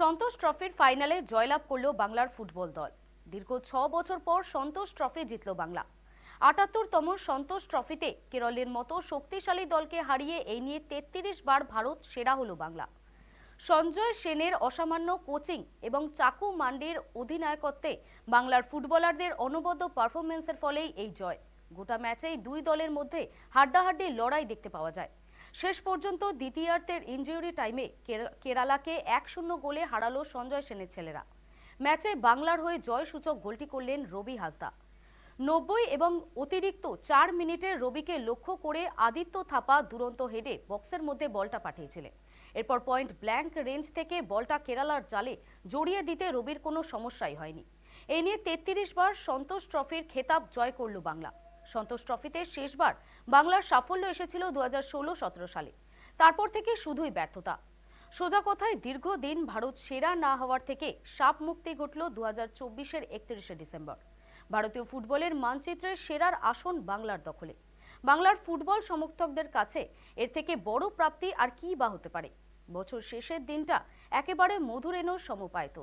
সন্তোষ ট্রফির ফাইনালে জয়লাভ করল বাংলার ফুটবল দল। দীর্ঘ ছ বছর পর সন্তোষ ট্রফি জিতল বাংলা। আটাত্তরতম সন্তোষ ট্রফিতে কেরলের মতো শক্তিশালী দলকে হারিয়ে এই নিয়ে তেত্রিশ বার ভারত সেরা হলো বাংলা। সঞ্জয় সেনের অসামান্য কোচিং এবং চাকু মান্ডির অধিনায়কত্বে বাংলার ফুটবলারদের অনবদ্য পারফরমেন্সের ফলেই এই জয়। গোটা ম্যাচেই দুই দলের মধ্যে হাড্ডাহাড্ডি লড়াই দেখতে পাওয়া যায়। শেষ পর্যন্ত দ্বিতীয়ার্ধের ইনজুরি টাইমে কেরালাকে এক শূন্য গোলে হারালো সঞ্জয় সেনের ছেলেরা। ম্যাচে বাংলার হয়ে জয়সূচক গোলটি করলেন রবি হাসদা। নব্বই এবং অতিরিক্ত চার মিনিটে রবিকে লক্ষ্য করে আদিত্য থাপা দুরন্ত হেডে বক্সের মধ্যে বলটা পাঠিয়েছিলেন। এরপর পয়েন্ট ব্ল্যাঙ্ক রেঞ্জ থেকে বলটা কেরালার জালে জড়িয়ে দিতে রবির কোনো সমস্যাই হয়নি। এই নিয়ে তেত্রিশ বার সন্তোষ ট্রফির খেতাব জয় করল বাংলা। সন্তোষ ট্রফিতে শেষবার বাংলার সাফল্য এসেছিল দু হাজার ষোলো সতেরো সালে। তারপর থেকে শুধুই ব্যর্থতা। সোজা কথায় দীর্ঘদিন ভারত সেরা না হওয়ার থেকে সাপ মুক্তি ঘটল দু হাজার চব্বিশের একত্রিশে ডিসেম্বর। ভারতীয় ফুটবলের মানচিত্রে সেরার আসন বাংলার দখলে। বাংলার ফুটবল সমর্থকদের কাছে এর থেকে বড় প্রাপ্তি আর কি বা হতে পারে? বছর শেষের দিনটা একেবারে মধুরেণ সমপায়িত।